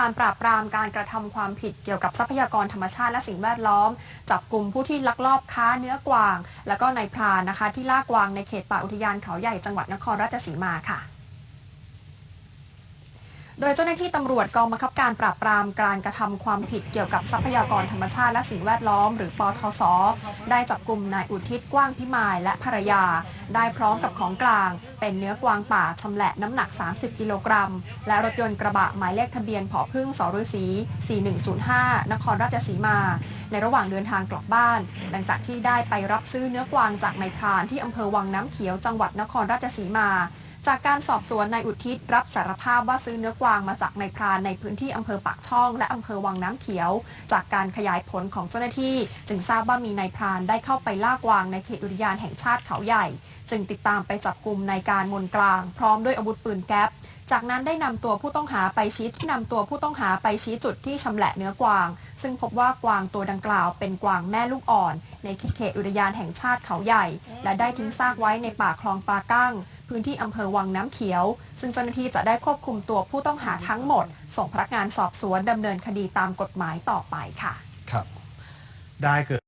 การปราบปรามการกระทำความผิดเกี่ยวกับทรัพยากรธรรมชาติและสิ่งแวดล้อม จับกลุ่มผู้ที่ลักลอบค้าเนื้อกวาง และก็นายพรานนะคะ ที่ล่ากวางในเขตป่าอุทยานเขาใหญ่จังหวัดนครราชสีมาค่ะ โดยเจ้าหน้าที่ตำรวจกองบังคับการปราบปรามการกระทำความผิดเกี่ยวกับทรัพยากรธรรมชาติและสิ่งแวดล้อม หรือปทศได้จับกลุ่มนายอุทิศกว้างพิมายและภรรยา ได้พร้อมกับของกลาง เป็นเนื้อกวางป่าชำแหละน้ำหนัก 30 กิโลกรัม และรถยนต์กระบะหมายเลขทะเบียนผอพึ่งสฤษี4105 นครราชสีมา ในระหว่างเดินทางกลับบ้าน หลังจากที่ได้ไปรับซื้อเนื้อกวางจากนายพรานที่อำเภอวังน้ำเขียวจังหวัดนครราชสีมา จากการสอบสวนนายอุทิศรับสารภาพว่าซื้อเนื้อกวางมาจากนายพรานในพื้นที่อำเภอปากช่อง และอำเภอวังน้ำเขียว จากการขยายผลของเจ้าหน้าที่ จึงทราบว่ามีนายพรานได้เข้าไปล่ากวางในเขตอุทยานแห่งชาติเขาใหญ่ จึงติดตามไปจับกลุ่มนายการมนกลาง พร้อมด้วยอาวุธปืนแก๊ปจากนั้นได้นำตัวผู้ต้องหาไปชี้นำตัวผู้ต้องหาไปชี้จุดที่ชำแหละเนื้อกวาง ซึ่งพบว่ากวางตัวดังกล่าวเป็นกวางแม่ลูกอ่อน ในเขตอุทยานแห่งชาติเขาใหญ่ และได้ทิ้งซากไว้ในป่าคลองปลากั้ง พื้นที่อำเภอวังน้ำเขียว ซึ่งเจ้าหน้าที่จะได้ควบคุมตัวผู้ต้องหาทั้งหมด ส่งพนักงานสอบสวนดำเนินคดีตามกฎหมายต่อไปค่ะ ครับ ได้เกิด